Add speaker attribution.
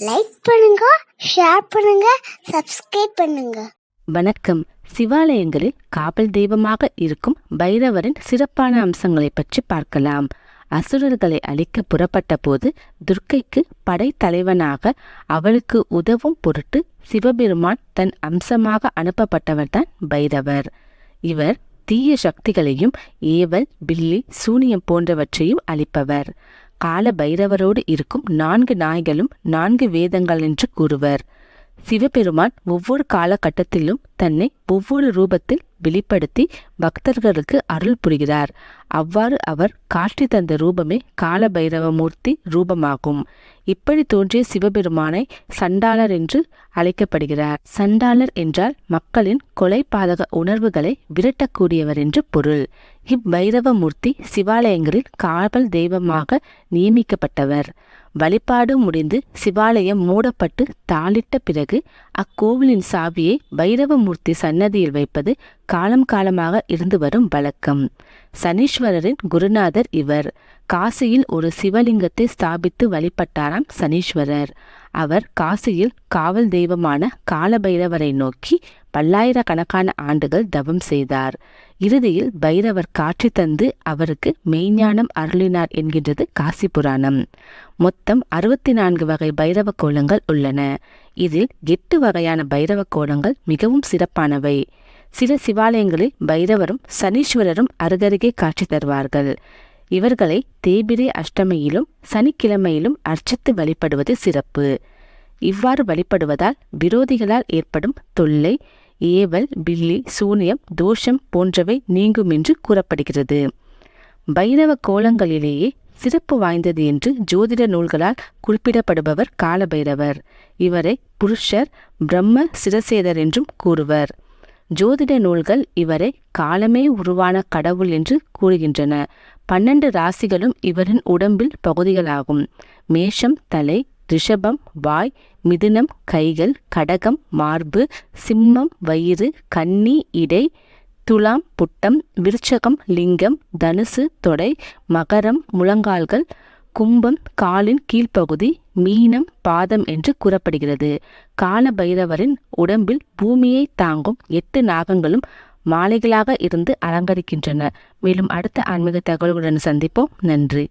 Speaker 1: Like பண்ணுங்க share பண்ணுங்க subscribe பண்ணுங்க.
Speaker 2: வணக்கம். சிவாலயங்களில் காவல் தெய்வமாக இருக்கும் பைரவரின் சிறப்பான அம்சங்களை பற்றி பார்க்கலாம். அசுரர்களை அழிக்க புறப்பட்ட போது துர்க்கைக்கு படைத்தலைவனாக அவளுக்கு உதவும் பொருட்டு சிவபெருமான் தன் அம்சமாக அனுப்பப்பட்டவர்தான் பைரவர். இவர் தீய சக்திகளையும் ஏவல் பில்லி சூனியம் போன்றவற்றையும் அளிப்பவர் கால பைரவரோடு இருக்கும் நான்கு நாய்களும் நான்கு வேதங்கள் என்று கூறுவர். சிவபெருமான் ஒவ்வொரு காலகட்டத்திலும் தன்னை ஒவ்வொரு ரூபத்தில் வெளிப்படுத்தி பக்தர்களுக்கு அருள் புரிகிறார். அவ்வாறு அவர் காட்சி தந்த ரூபமே காலபைரவமூர்த்தி ரூபமாகும். இப்படி தோன்றிய சிவபெருமானை சண்டாளர் என்று அழைக்கப்படுகிறார். சண்டாளர் என்றால் மக்களின் கொலை பாதக உணர்வுகளை விரட்டக்கூடியவர் என்று பொருள். இவ்வைரவமூர்த்தி சிவாலயங்களில் காவல் தெய்வமாக நியமிக்கப்பட்டவர். வழிபாடு முடிந்து சிவாலயம் மூடப்பட்டு தாளிட்ட பிறகு அக்கோவிலின் சாவியை பைரவமூர்த்தி சன்னதியில் வைப்பது காலம் காலமாக இருந்து வரும் வழக்கம். சனீஸ்வரரின் குருநாதர் இவர். காசியில் ஒரு சிவலிங்கத்தை ஸ்தாபித்து வழிபட்டாராம் சனீஸ்வரர். அவர் காசியில் காவல் தெய்வமான காலபைரவரை நோக்கி பல்லாயிரக்கணக்கான ஆண்டுகள் தவம் செய்தார். இறுதியில் பைரவர் காட்சி தந்து அவருக்கு மெய்ஞானம் அருளினார் என்கின்றது காசி புராணம். மொத்தம் அறுபத்தி நான்கு வகை பைரவ கோலங்கள் உள்ளன. இதில் எட்டு வகையான பைரவ கோலங்கள் மிகவும் சிறப்பானவை. சில சிவாலயங்களில் பைரவரும் சனீஸ்வரரும் அருகருகே காட்சி தருவார்கள். இவர்களை தேய்பிரை அஷ்டமியிலும் சனிக்கிழமையிலும் அர்ச்சித்து வழிபடுவது சிறப்பு. இவ்வாறு வழிபடுவதால் விரோதிகளால் ஏற்படும் தொல்லை ஏவல் பில்லி சூனியம் தோஷம் போன்றவை நீங்கும் என்று கூறப்படுகிறது. பைரவ கோலங்களிலேயே சிறப்பு வாய்ந்தது என்று ஜோதிட நூல்களால் குறிப்பிடப்படுபவர் காலபைரவர். இவரை புருஷர் பிரம்ம சிரசேதர் என்றும் கூறுவர். ஜோதிட நூல்கள் இவரை காலமே உருவான கடவுள் என்று கூறுகின்றன. பன்னெண்டு ராசிகளும் இவரின் உடம்பில் பகுதிகளாகும். மேஷம் தலை ரிஷபம் வாய் மிதுனம் கைகள் கடகம் மார்பு சிம்மம் வயிறு கன்னி இடை துலாம் புட்டம் விருச்சகம் லிங்கம் தனுசு தொடை மகரம் முழங்கால்கள் கும்பம் காலின் கீழ்ப்பகுதி மீனம் பாதம் என்று கூறப்படுகிறது. கால பைரவரின் உடம்பில் பூமியை தாங்கும் எட்டு நாகங்களும் மாலைகளாக இருந்து அலங்கரிக்கின்றன. மேலும் அடுத்த ஆன்மீக தகவல்களுடன் சந்திப்போம். நன்றி.